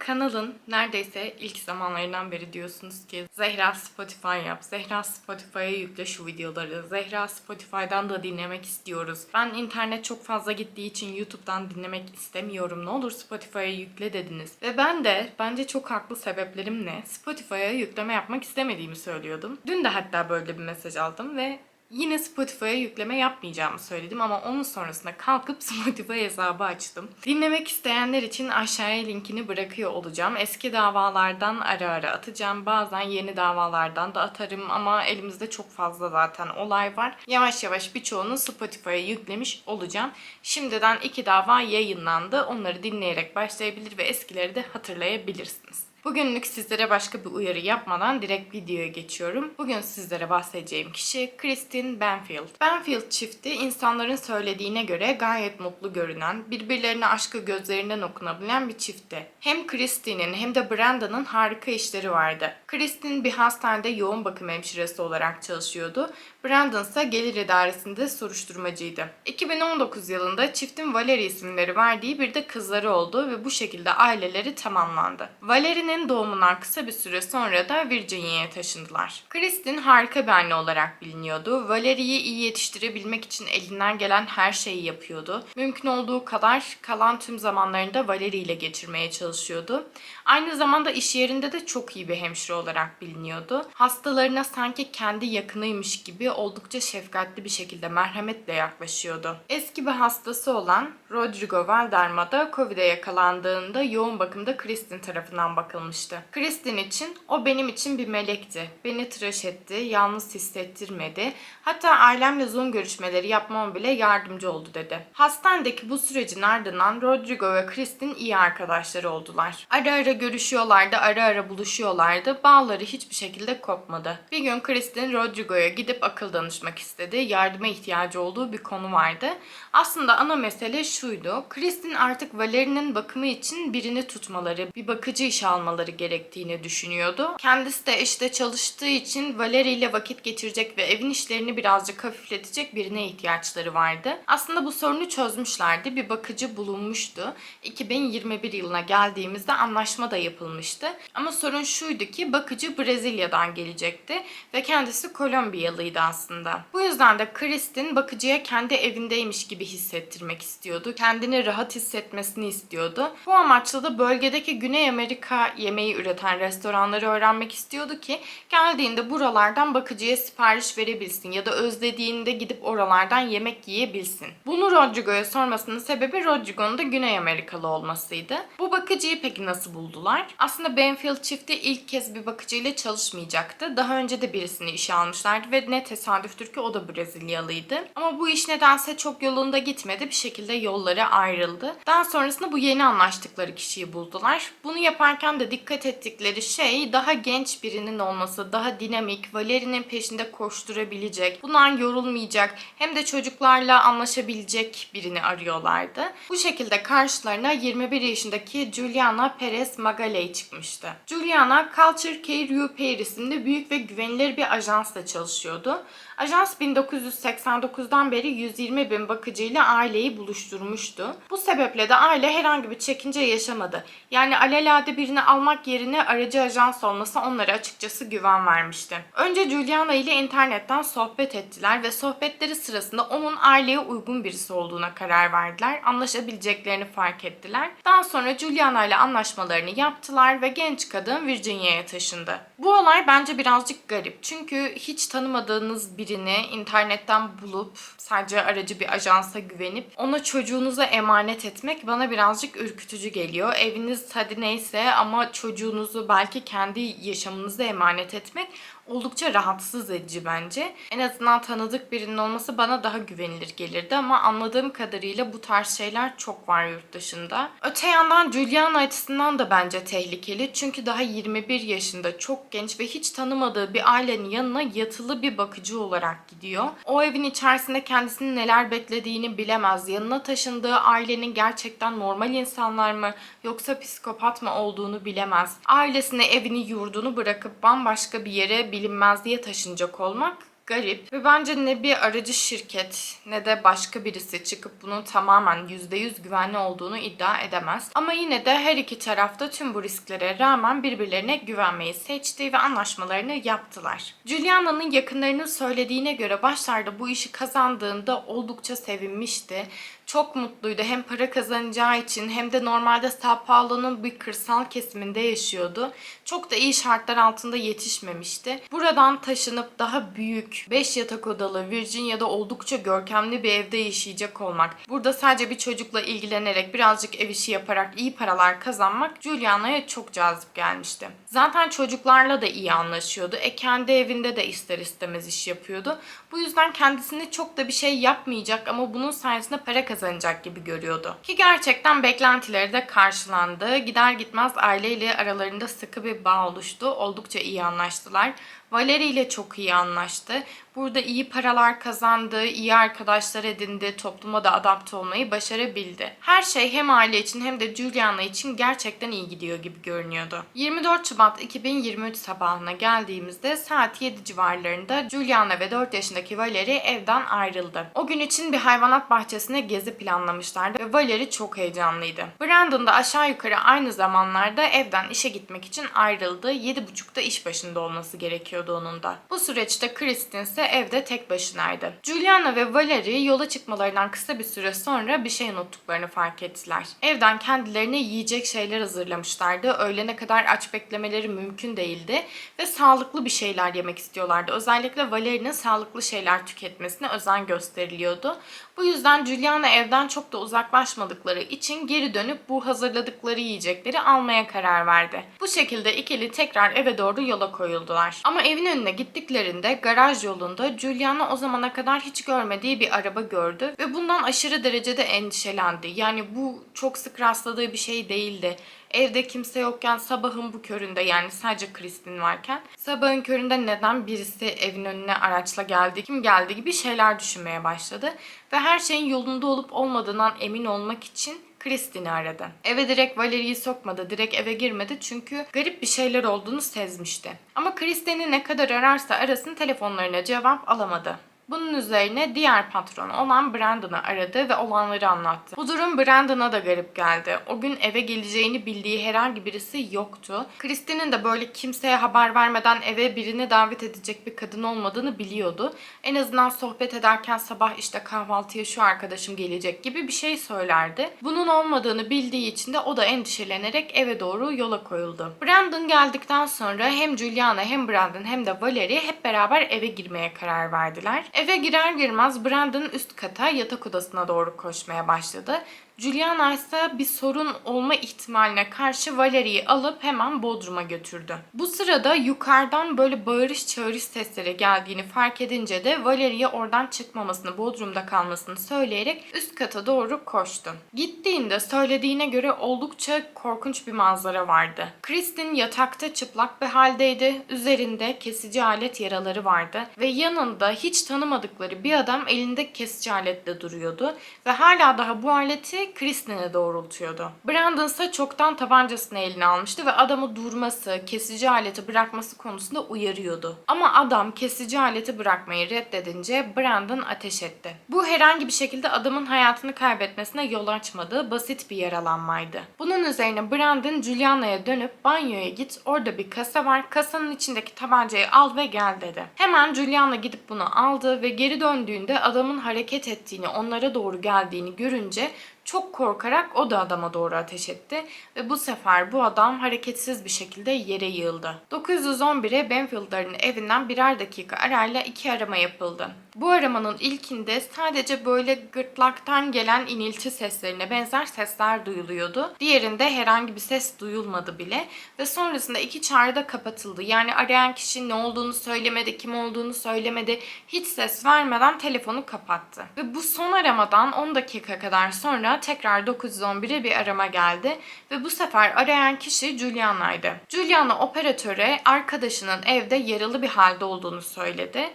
kanalın neredeyse ilk zamanlarından beri diyorsunuz ki Zehra Spotify yap, Zehra Spotify'a yükle şu videoları, Zehra Spotify'dan da dinlemek istiyoruz. Ben internet çok fazla gittiği için YouTube'dan dinlemek istemiyorum. Ne olur Spotify'a yükle dediniz. Ve ben de bence çok haklı sebeplerimle Spotify'a yükleme yapmak istemediğimi söylüyordum. Dün de hatta böyle bir mesaj aldım ve Yine Spotify'a yükleme yapmayacağımı söyledim ama onun sonrasında kalkıp Spotify hesabı açtım. Dinlemek isteyenler için aşağıya linkini bırakıyor olacağım. Eski davalardan ara ara atacağım. Bazen yeni davalardan da atarım ama elimizde çok fazla zaten olay var. Yavaş yavaş birçoğunu Spotify'a yüklemiş olacağım. Şimdiden iki dava yayınlandı. Onları dinleyerek başlayabilir ve eskileri de hatırlayabilirsiniz. Bugünlük sizlere başka bir uyarı yapmadan direkt videoya geçiyorum. Bugün sizlere bahsedeceğim kişi Kristin Benfield. Benfield çifti insanların söylediğine göre gayet mutlu görünen, birbirlerine aşkı gözlerinden okunabilen bir çiftti. Hem Kristin'in hem de Brandon'ın harika işleri vardı. Kristin bir hastanede yoğun bakım hemşiresi olarak çalışıyordu. Brandon ise gelir idaresinde soruşturmacıydı. 2019 yılında çiftin Valerie isimleri verdiği bir de kızları oldu ve bu şekilde aileleri tamamlandı. Valerie'nin doğumundan kısa bir süre sonra da Virginia'ya taşındılar. Kristin harika bir anne olarak biliniyordu. Valerie'yi iyi yetiştirebilmek için elinden gelen her şeyi yapıyordu. Mümkün olduğu kadar kalan tüm zamanlarında Valerie ile geçirmeye çalışıyordu. Aynı zamanda iş yerinde de çok iyi bir hemşire olarak biliniyordu. Hastalarına sanki kendi yakınıymış gibi oldukça şefkatli bir şekilde merhametle yaklaşıyordu. Eski bir hastası olan Rodrigo Valderma da Covid'e yakalandığında yoğun bakımda Kristin tarafından bakılmıştı. Kristin için o benim için bir melekti. Beni tıraş etti, yalnız hissettirmedi. Hatta ailemle Zoom görüşmeleri yapmam bile yardımcı oldu dedi. Hastanedeki bu sürecin ardından Rodrigo ve Kristin iyi arkadaşları oldular. Ara ara görüşüyorlardı, ara ara buluşuyorlardı. Bağları hiçbir şekilde kopmadı. Bir gün Kristin Rodrigo'ya gidip akıl danışmak istedi. Yardıma ihtiyacı olduğu bir konu vardı. Aslında ana mesele şuydu. Kristin artık Valerie'nin bakımı için birini tutmaları, bir bakıcı işe almaları gerektiğini düşünüyordu. Kendisi de işte çalıştığı için Valerie ile vakit geçirecek ve evin işlerini birazcık hafifletecek birine ihtiyaçları vardı. Aslında bu sorunu çözmüşlerdi. Bir bakıcı bulunmuştu. 2021 yılına geldiğimizde anlaşma da yapılmıştı. Ama sorun şuydu ki bakıcı Brezilya'dan gelecekti ve kendisi Kolombiyalıydı aslında. Bu yüzden de Kristin bakıcıya kendi evindeymiş gibi hissettirmek istiyordu. Kendini rahat hissetmesini istiyordu. Bu amaçla da bölgedeki Güney Amerika yemeği üreten restoranları öğrenmek istiyordu ki geldiğinde buralardan bakıcıya sipariş verebilsin ya da özlediğinde gidip oralardan yemek yiyebilsin. Bunu Rodrigo'ya sormasının sebebi Rodrigo'nun da Güney Amerikalı olmasıydı. Bu bakıcıyı peki nasıl buldular? Aslında Benfield çifti ilk kez bir bakıcıyla çalışmayacaktı. Daha önce de birisini işe almışlardı ve ne tesadüftür ki o da Brezilyalıydı. Ama bu iş nedense çok yolunda gitmedi. Bir şekilde yolları ayrıldı. Daha sonrasında bu yeni anlaştıkları kişiyi buldular. Bunu yaparken de dikkat ettikleri şey daha genç birinin olması, daha dinamik, Valeri'nin peşinde koşturabilecek, bundan yorulmayacak, hem de çocuklarla anlaşabilecek birini arıyorlardı. Bu şekilde karşılarına 21 yaşındaki Juliana Perez Magaley çıkmıştı. Juliana Culture Care UK isimli büyük ve güvenilir bir ajansla çalışıyordu. Ajans 1989'dan beri 120 bin bakıcıyla aileyi buluşturmuştu. Bu sebeple de aile herhangi bir çekince yaşamadı. Yani alelade birini almak yerine aracı ajans olması onlara açıkçası güven vermişti. Önce Juliana ile internetten sohbet ettiler ve sohbetleri sırasında onun aileye uygun birisi olduğuna karar verdiler. Anlaşabileceklerini fark ettiler. Daha sonra Juliana ile anlaşmalarını yaptılar ve genç kadın Virginia'ya taşındı. Bu olay bence birazcık garip. Çünkü hiç tanımadığınız birini internetten bulup sadece aracı bir ajansa güvenip ona çocuğunuza emanet etmek bana birazcık ürkütücü geliyor. Eviniz hadi neyse ama çocuğunuzu belki kendi yaşamınıza emanet etmek oldukça rahatsız edici bence. En azından tanıdık birinin olması bana daha güvenilir gelirdi ama anladığım kadarıyla bu tarz şeyler çok var yurt dışında. Öte yandan Juliana açısından da bence tehlikeli. Çünkü daha 21 yaşında çok genç ve hiç tanımadığı bir ailenin yanına yatılı bir bakıcı olarak gidiyor. O evin içerisinde kendisinin neler beklediğini bilemez. Yanına taşındığı ailenin gerçekten normal insanlar mı yoksa psikopat mı olduğunu bilemez. Ailesine evini yurdunu bırakıp bambaşka bir yere bilinmezliğe taşınacak olmak garip ve bence ne bir aracı şirket ne de başka birisi çıkıp bunun tamamen %100 güvenli olduğunu iddia edemez. Ama yine de her iki tarafta tüm bu risklere rağmen birbirlerine güvenmeyi seçti ve anlaşmalarını yaptılar. Giuliano'nun yakınlarının söylediğine göre başlarda bu işi kazandığında oldukça sevinmişti. Çok mutluydu. Hem para kazanacağı için hem de normalde Sao Paulo'nun bir kırsal kesiminde yaşıyordu. Çok da iyi şartlar altında yetişmemişti. Buradan taşınıp daha büyük, 5 yatak odalı, Virginia'da oldukça görkemli bir evde yaşayacak olmak. Burada sadece bir çocukla ilgilenerek, birazcık ev işi yaparak iyi paralar kazanmak Giuliano'ya çok cazip gelmişti. Zaten çocuklarla da iyi anlaşıyordu. E kendi evinde de ister istemez iş yapıyordu. Bu yüzden kendisini çok da bir şey yapmayacak ama bunun sayesinde para kazanacak gibi görüyordu. Ki gerçekten beklentileri de karşılandı. Gider gitmez aileyle aralarında sıkı bir bağ oluştu. Oldukça iyi anlaştılar. Valeri ile çok iyi anlaştı. Burada iyi paralar kazandı, iyi arkadaşlar edindi, topluma da adapte olmayı başarabildi. Her şey hem aile için hem de Giuliano için gerçekten iyi gidiyor gibi görünüyordu. 24 Şubat 2023 sabahına geldiğimizde saat 7 civarlarında Giuliano ve 4 yaşındaki Valeri evden ayrıldı. O gün için bir hayvanat bahçesine gezi planlamışlardı ve Valeri çok heyecanlıydı. Brandon da aşağı yukarı aynı zamanlarda evden işe gitmek için ayrıldı. 7.30'da iş başında olması gerekiyordu onun da. Bu süreçte Kristin ise evde tek başınaydı. Giuliano ve Valerie yola çıkmalarından kısa bir süre sonra bir şey unuttuklarını fark ettiler. Evden kendilerine yiyecek şeyler hazırlamışlardı. Öğlene kadar aç beklemeleri mümkün değildi ve sağlıklı bir şeyler yemek istiyorlardı. Özellikle Valerie'nin sağlıklı şeyler tüketmesine özen gösteriliyordu. Bu yüzden Giuliano evden çok da uzaklaşmadıkları için geri dönüp bu hazırladıkları yiyecekleri almaya karar verdi. Bu şekilde ikili tekrar eve doğru yola koyuldular. Ama evin önüne gittiklerinde garaj yolunda Giuliano o zamana kadar hiç görmediği bir araba gördü ve bundan aşırı derecede endişelendi. Yani bu çok sık rastladığı bir şey değildi. Evde kimse yokken sabahın bu köründe yani sadece Kristin varken sabahın köründe neden birisi evin önüne araçla geldi, kim geldi gibi şeyler düşünmeye başladı. Ve her şeyin yolunda olup olmadığından emin olmak için Kristin'i aradı. Eve direkt Valerie'yi sokmadı, direkt eve girmedi çünkü garip bir şeyler olduğunu sezmişti. Ama Kristin'i ne kadar ararsa arasın telefonlarına cevap alamadı. Bunun üzerine diğer patronu olan Brandon'ı aradı ve olanları anlattı. Bu durum Brandon'a da garip geldi. O gün eve geleceğini bildiği herhangi birisi yoktu. Christine'in de böyle kimseye haber vermeden eve birini davet edecek bir kadın olmadığını biliyordu. En azından sohbet ederken sabah işte kahvaltıya şu arkadaşım gelecek gibi bir şey söylerdi. Bunun olmadığını bildiği için de o da endişelenerek eve doğru yola koyuldu. Brandon geldikten sonra hem Juliana hem Brandon hem de Valerie hep beraber eve girmeye karar verdiler. Eve girer girmez Brandon üst kata yatak odasına doğru koşmaya başladı. Juliana ise bir sorun olma ihtimaline karşı Valerie'yi alıp hemen Bodrum'a götürdü. Bu sırada yukarıdan böyle bağırış çağırış sesleri geldiğini fark edince de Valerie'ye oradan çıkmamasını, Bodrum'da kalmasını söyleyerek üst kata doğru koştu. Gittiğinde söylediğine göre oldukça korkunç bir manzara vardı. Kristin yatakta çıplak bir haldeydi. Üzerinde kesici alet yaraları vardı ve yanında hiç tanımadıkları bir adam elinde kesici aletle duruyordu ve hala daha bu aleti Kristin'e doğrultuyordu. Brandon ise çoktan tabancasını eline almıştı ve adamı durması, kesici aleti bırakması konusunda uyarıyordu. Ama adam kesici aleti bırakmayı reddedince Brandon ateş etti. Bu herhangi bir şekilde adamın hayatını kaybetmesine yol açmadı, basit bir yaralanmaydı. Bunun üzerine Brandon Juliana'ya dönüp banyoya git, orada bir kasa var, kasanın içindeki tabancayı al ve gel dedi. Hemen Juliana gidip bunu aldı ve geri döndüğünde adamın hareket ettiğini, onlara doğru geldiğini görünce çok korkarak o da adama doğru ateş etti ve bu sefer bu adam hareketsiz bir şekilde yere yığıldı. 911'e Benfield'ların evinden birer dakika arayla iki arama yapıldı. Bu aramanın ilkinde sadece böyle gırtlaktan gelen inilti seslerine benzer sesler duyuluyordu. Diğerinde herhangi bir ses duyulmadı bile ve sonrasında iki çağrı da kapatıldı. Yani arayan kişi ne olduğunu söylemedi, kim olduğunu söylemedi, hiç ses vermeden telefonu kapattı. Ve bu son aramadan 10 dakika kadar sonra tekrar 911'e bir arama geldi ve bu sefer arayan kişi Juliana'ydı. Juliana operatöre arkadaşının evde yaralı bir halde olduğunu söyledi.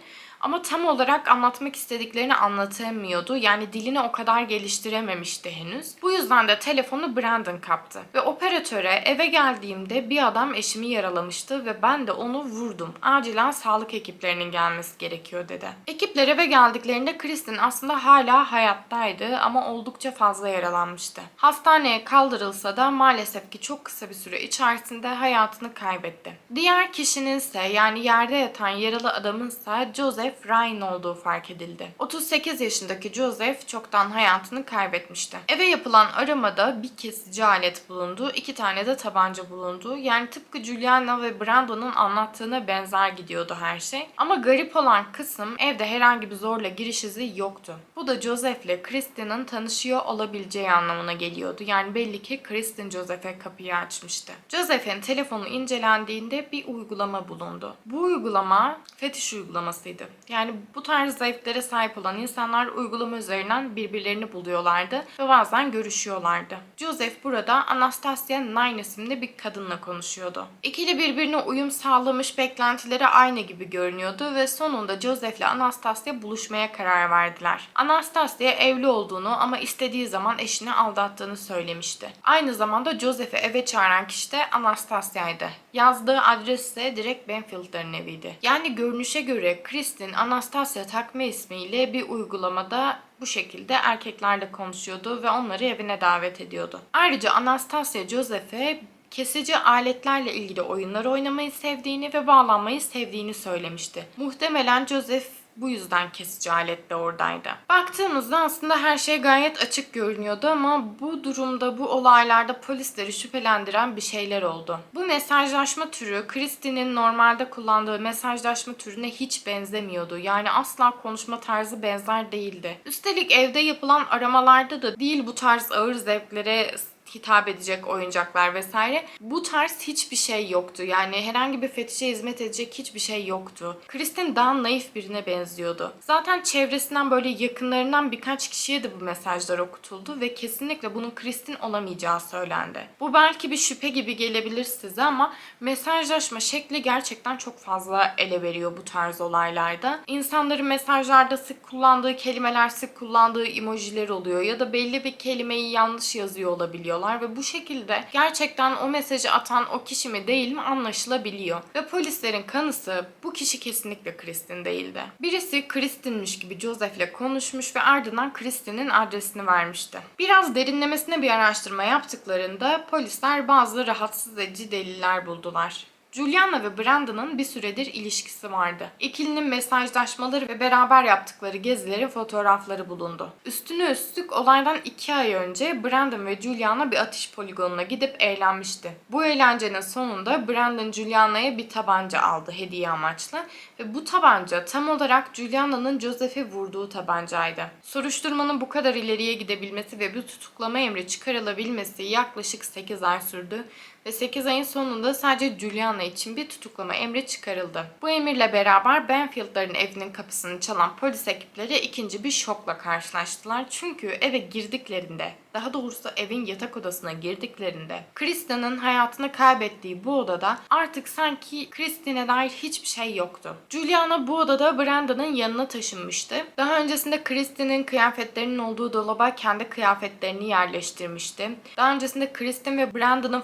Ama tam olarak anlatmak istediklerini anlatamıyordu. Yani dilini o kadar geliştirememişti henüz. Bu yüzden de telefonu Brandon kaptı. Ve operatöre eve geldiğimde bir adam eşimi yaralamıştı ve ben de onu vurdum. Acilen sağlık ekiplerinin gelmesi gerekiyor dedi. Ekipler eve geldiklerinde Kristin aslında hala hayattaydı ama oldukça fazla yaralanmıştı. Hastaneye kaldırılsa da maalesef ki çok kısa bir süre içerisinde hayatını kaybetti. Diğer kişinin ise yani yerde yatan yaralı adamın ise Joseph Ryan olduğu fark edildi. 38 yaşındaki Joseph çoktan hayatını kaybetmişti. Eve yapılan aramada bir kesici alet bulundu, iki tane de tabanca bulundu. Yani tıpkı Juliana ve Brandon'un anlattığına benzer gidiyordu her şey. Ama garip olan kısım evde herhangi bir zorla giriş izi yoktu. Bu da Joseph ile Kristin'in tanışıyor olabileceği anlamına geliyordu. Yani belli ki Kristin Joseph'e kapıyı açmıştı. Joseph'in telefonu incelendiğinde bir uygulama bulundu. Bu uygulama fetiş uygulamasıydı. Yani bu tarz zevklere sahip olan insanlar uygulama üzerinden birbirlerini buluyorlardı ve bazen görüşüyorlardı. Joseph burada Anastasia Nine isimli bir kadınla konuşuyordu. İkili birbirine uyum sağlamış beklentileri aynı gibi görünüyordu ve sonunda Joseph ile Anastasia buluşmaya karar verdiler. Anastasia evli olduğunu ama istediği zaman eşini aldattığını söylemişti. Aynı zamanda Joseph'i eve çağıran kişi de Anastasia'ydı. Yazdığı adres ise direkt Benfield'ların eviydi. Yani görünüşe göre Kristin Anastasia takma ismiyle bir uygulamada bu şekilde erkeklerle konuşuyordu ve onları evine davet ediyordu. Ayrıca Anastasia Joseph'e kesici aletlerle ilgili oyunlar oynamayı sevdiğini ve bağlanmayı sevdiğini söylemişti. Muhtemelen Joseph bu yüzden kesici alet de oradaydı. Baktığımızda aslında her şey gayet açık görünüyordu ama bu durumda, bu olaylarda polisleri şüphelendiren bir şeyler oldu. Bu mesajlaşma türü Christie'nin normalde kullandığı mesajlaşma türüne hiç benzemiyordu. Yani asla konuşma tarzı benzer değildi. Üstelik evde yapılan aramalarda da değil bu tarz ağır zevklere hitap edecek oyuncaklar vesaire. Bu tarz hiçbir şey yoktu. Yani herhangi bir fetişe hizmet edecek hiçbir şey yoktu. Kristin daha naif birine benziyordu. Zaten çevresinden böyle yakınlarından birkaç kişiye de bu mesajlar okutuldu ve kesinlikle bunun Kristin olamayacağı söylendi. Bu belki bir şüphe gibi gelebilir size ama mesajlaşma şekli gerçekten çok fazla ele veriyor bu tarz olaylarda. İnsanların mesajlarda sık kullandığı kelimeler, sık kullandığı emojiler oluyor ya da belli bir kelimeyi yanlış yazıyor olabiliyor ediyorlar ve bu şekilde gerçekten o mesajı atan o kişi mi değil mi anlaşılabiliyor. Ve polislerin kanısı bu kişi kesinlikle Kristin değildi. Birisi Kristin'miş gibi Joseph ile konuşmuş ve ardından Kristin'in adresini vermişti. Biraz derinlemesine bir araştırma yaptıklarında polisler bazı rahatsız edici deliller buldular. Juliana ve Brandon'ın bir süredir ilişkisi vardı. İkilinin mesajlaşmaları ve beraber yaptıkları gezilerin fotoğrafları bulundu. Üstüne üstlük olaydan iki ay önce Brandon ve Juliana bir atış poligonuna gidip eğlenmişti. Bu eğlencenin sonunda Brandon Juliana'ya bir tabanca aldı hediye amaçlı ve bu tabanca tam olarak Juliana'nın Joseph'i vurduğu tabancaydı. Soruşturmanın bu kadar ileriye gidebilmesi ve bu tutuklama emri çıkarılabilmesi yaklaşık 8 ay sürdü ve 8 ayın sonunda sadece Juliana için bir tutuklama emri çıkarıldı. Bu emirle beraber Benfield'ların evinin kapısını çalan polis ekipleri ikinci bir şokla karşılaştılar. Çünkü eve girdiklerinde daha doğrusu evin yatak odasına girdiklerinde Kristen'ın hayatını kaybettiği bu odada artık sanki Kristen'e dair hiçbir şey yoktu. Juliana bu odada Brandon'ın yanına taşınmıştı. Daha öncesinde Kristen'in kıyafetlerinin olduğu dolaba kendi kıyafetlerini yerleştirmişti. Daha öncesinde Kristen ve Brandon'ın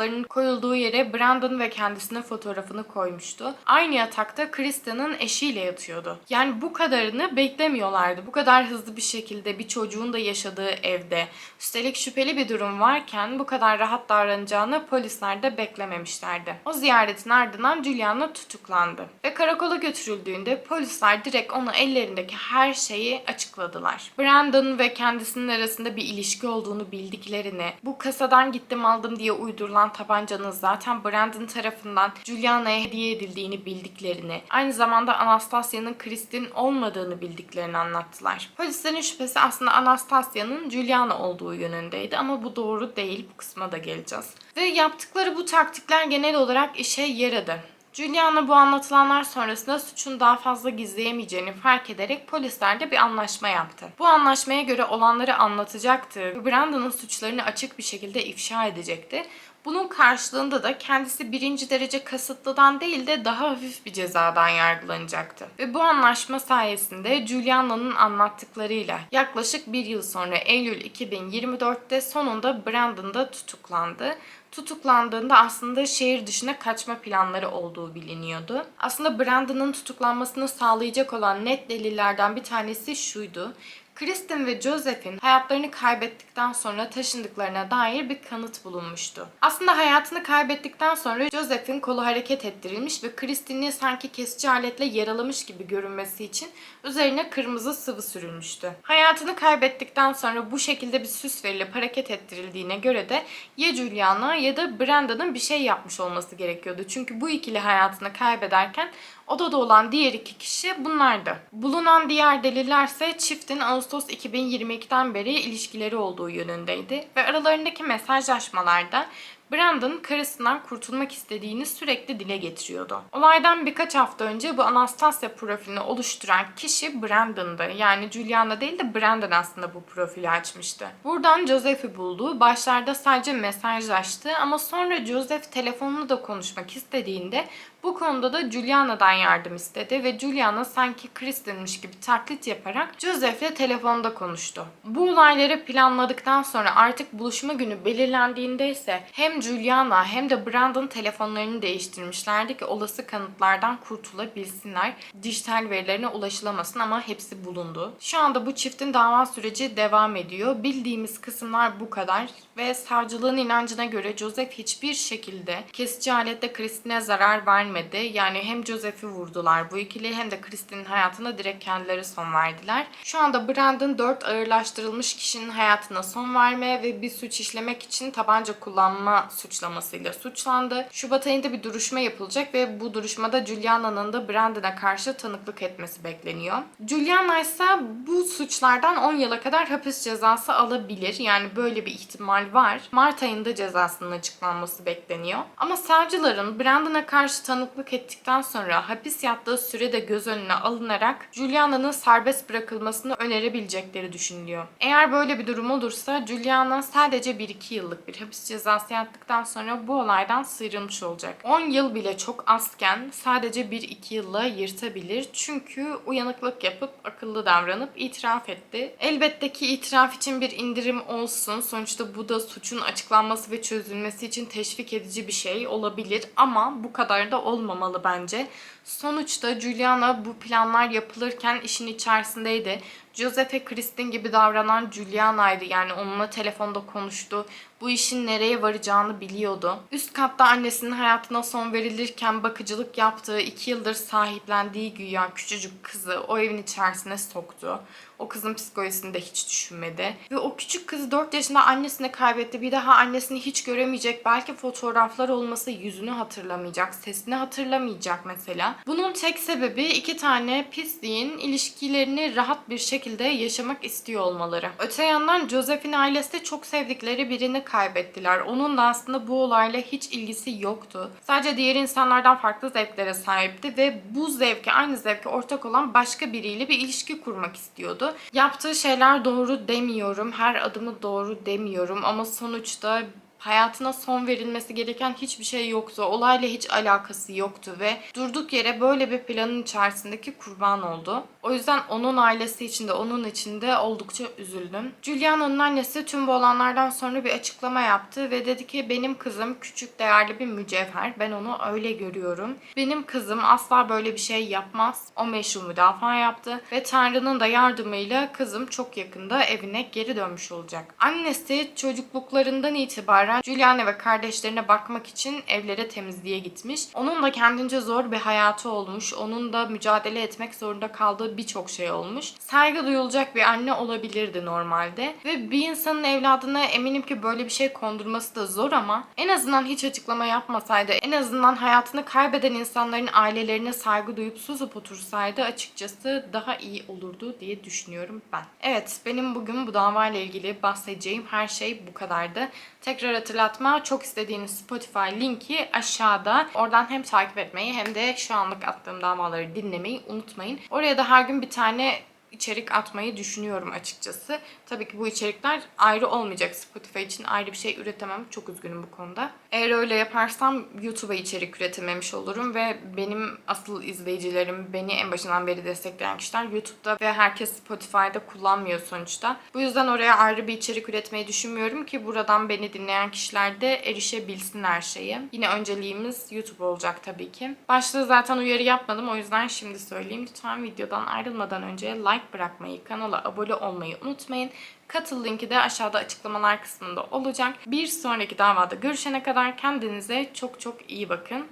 fotoğraflarının koyulduğu yere Brandon ve kendisinin fotoğrafını koymuştu. Aynı yatakta Kristen'ın eşiyle yatıyordu. Yani bu kadarını beklemiyorlardı. Bu kadar hızlı bir şekilde bir çocuğun da yaşadığı evde Üstelik şüpheli bir durum varken bu kadar rahat davranacağını polisler de beklememişlerdi. O ziyaretin ardından Juliana tutuklandı ve karakola götürüldüğünde polisler direkt ona ellerindeki her şeyi açıkladılar. Brandon ve kendisinin arasında bir ilişki olduğunu bildiklerini, bu kasadan gittim aldım diye uydurulan tabancanın zaten Brandon tarafından Juliana'ya hediye edildiğini bildiklerini, aynı zamanda Anastasia'nın Kristin olmadığını bildiklerini anlattılar. Polislerin şüphesi aslında Anastasia'nın Juliana olduğu yönündeydi ama bu doğru değil. Bu kısma da geleceğiz. Ve yaptıkları bu taktikler genel olarak işe yaradı. Juliana bu anlatılanlar sonrasında suçun daha fazla gizleyemeyeceğini fark ederek polislerle bir anlaşma yaptı. Bu anlaşmaya göre olanları anlatacaktı ve Brandon'ın suçlarını açık bir şekilde ifşa edecekti. Bunun karşılığında da kendisi birinci derece kasıtlıdan değil de daha hafif bir cezadan yargılanacaktı. Ve bu anlaşma sayesinde Juliana'nın anlattıklarıyla yaklaşık bir yıl sonra Eylül 2024'te sonunda Brandon da tutuklandı. Tutuklandığında aslında şehir dışına kaçma planları olduğu biliniyordu. Aslında Brandon'ın tutuklanmasını sağlayacak olan net delillerden bir tanesi şuydu. Kristen ve Joseph'in hayatlarını kaybettikten sonra taşındıklarına dair bir kanıt bulunmuştu. Aslında hayatını kaybettikten sonra Joseph'in kolu hareket ettirilmiş ve Kristen'i sanki kesici aletle yaralamış gibi görünmesi için üzerine kırmızı sıvı sürülmüştü. Hayatını kaybettikten sonra bu şekilde bir süs verilip hareket ettirildiğine göre de ya Juliana ya da Brandon'ın bir şey yapmış olması gerekiyordu. Çünkü bu ikili hayatını kaybederken Odada olan diğer iki kişi bunlardı. Bulunan diğer delillerse çiftin Ağustos 2022'den beri ilişkileri olduğu yönündeydi ve aralarındaki mesajlaşmalarda Brandon karısından kurtulmak istediğini sürekli dile getiriyordu. Olaydan birkaç hafta önce bu Anastasia profilini oluşturan kişi Brandon'dı. Yani Juliana değil de Brandon aslında bu profili açmıştı. Buradan Joseph'i buldu. Başlarda sadece mesajlaştı ama sonra Joseph telefonunu da konuşmak istediğinde bu konuda da Juliana'dan yardım istedi ve Juliana sanki Kristen'miş gibi taklit yaparak Joseph'le telefonda konuştu. Bu olayları planladıktan sonra artık buluşma günü belirlendiğinde ise hem Juliana hem de Brandon telefonlarını değiştirmişlerdi ki olası kanıtlardan kurtulabilsinler. Dijital verilerine ulaşılamasın ama hepsi bulundu. Şu anda bu çiftin dava süreci devam ediyor. Bildiğimiz kısımlar bu kadar ve savcılığın inancına göre Joseph hiçbir şekilde kesici aletle Christine'e zarar vermedi. Yani hem Joseph'i vurdular bu ikili hem de Christine'in hayatına direkt kendileri son verdiler. Şu anda Brandon 4 ağırlaştırılmış kişinin hayatına son verme ve bir suç işlemek için tabanca kullanma suçlamasıyla suçlandı. Şubat ayında bir duruşma yapılacak ve bu duruşmada Juliana'nın da Brandon'a karşı tanıklık etmesi bekleniyor. Juliana ise bu suçlardan 10 yıla kadar hapis cezası alabilir. Yani böyle bir ihtimal var. Mart ayında cezasının açıklanması bekleniyor. Ama savcıların Brandon'a karşı tanıklık ettikten sonra hapis yattığı süre de göz önüne alınarak Juliana'nın serbest bırakılmasını önerebilecekleri düşünülüyor. Eğer böyle bir durum olursa Juliana sadece 1-2 yıllık bir hapis cezası yattıktan sonra bu olaydan sıyrılmış olacak. 10 yıl bile çok azken sadece 1-2 yılla yırtabilir. Çünkü uyanıklık yapıp akıllı davranıp itiraf etti. Elbette ki itiraf için bir indirim olsun. Sonuçta bu da suçun açıklanması ve çözülmesi için teşvik edici bir şey olabilir ama bu kadar da olmamalı bence. Sonuçta Juliana bu planlar yapılırken işin içerisindeydi. Joseph Kristin gibi davranan Juliana'ydı. Yani onunla telefonda konuştu. Bu işin nereye varacağını biliyordu. Üst katta annesinin hayatına son verilirken bakıcılık yaptığı, iki yıldır sahiplendiği güya küçücük kızı o evin içerisine soktu. O kızın psikolojisini de hiç düşünmedi. Ve o küçük kızı 4 yaşında annesini kaybetti. Bir daha annesini hiç göremeyecek. Belki fotoğraflar olması yüzünü hatırlamayacak, sesini hatırlamayacak mesela. Bunun tek sebebi iki tane pisliğin ilişkilerini rahat bir şekilde yaşamak istiyor olmaları. Öte yandan Joseph'in ailesi de çok sevdikleri birini kaybettiler. Onun da aslında bu olayla hiç ilgisi yoktu. Sadece diğer insanlardan farklı zevklere sahipti ve bu zevke, aynı zevke ortak olan başka biriyle bir ilişki kurmak istiyordu. Yaptığı şeyler doğru demiyorum, her adımı doğru demiyorum ama sonuçta hayatına son verilmesi gereken hiçbir şey yoktu. Olayla hiç alakası yoktu ve durduk yere böyle bir planın içerisindeki kurban oldu. O yüzden onun ailesi için de onun için de oldukça üzüldüm. Juliana'nın annesi tüm bu olanlardan sonra bir açıklama yaptı ve dedi ki benim kızım küçük değerli bir mücevher. Ben onu öyle görüyorum. Benim kızım asla böyle bir şey yapmaz. O meşhur müdafaa yaptı ve Tanrı'nın da yardımıyla kızım çok yakında evine geri dönmüş olacak. Annesi çocukluklarından itibaren Juliana ve kardeşlerine bakmak için evlere temizliğe gitmiş. Onun da kendince zor bir hayatı olmuş. Onun da mücadele etmek zorunda kaldığı birçok şey olmuş. Saygı duyulacak bir anne olabilirdi normalde. Ve bir insanın evladına eminim ki böyle bir şey kondurması da zor ama en azından hiç açıklama yapmasaydı, en azından hayatını kaybeden insanların ailelerine saygı duyup susup otursaydı açıkçası daha iyi olurdu diye düşünüyorum ben. Evet, benim bugün bu davayla ilgili bahsedeceğim her şey bu kadardı. Tekrar hatırlatma çok istediğiniz Spotify linki aşağıda. Oradan hem takip etmeyi hem de şu anlık attığım davaları dinlemeyi unutmayın. Oraya da her gün bir tane içerik atmayı düşünüyorum açıkçası. Tabii ki bu içerikler ayrı olmayacak. Spotify için ayrı bir şey üretemem. Çok üzgünüm bu konuda. Eğer öyle yaparsam YouTube'a içerik üretememiş olurum ve benim asıl izleyicilerim, beni en başından beri destekleyen kişiler YouTube'da ve herkes Spotify'da kullanmıyor sonuçta. Bu yüzden oraya ayrı bir içerik üretmeyi düşünmüyorum ki buradan beni dinleyen kişiler de erişebilsin her şeye. Yine önceliğimiz YouTube olacak tabii ki. Başta zaten uyarı yapmadım o yüzden şimdi söyleyeyim. Lütfen videodan ayrılmadan önce like bırakmayı, kanala abone olmayı unutmayın. Katıl linki de aşağıda açıklamalar kısmında olacak. Bir sonraki davada görüşene kadar kendinize çok çok iyi bakın.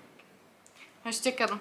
Hoşçakalın.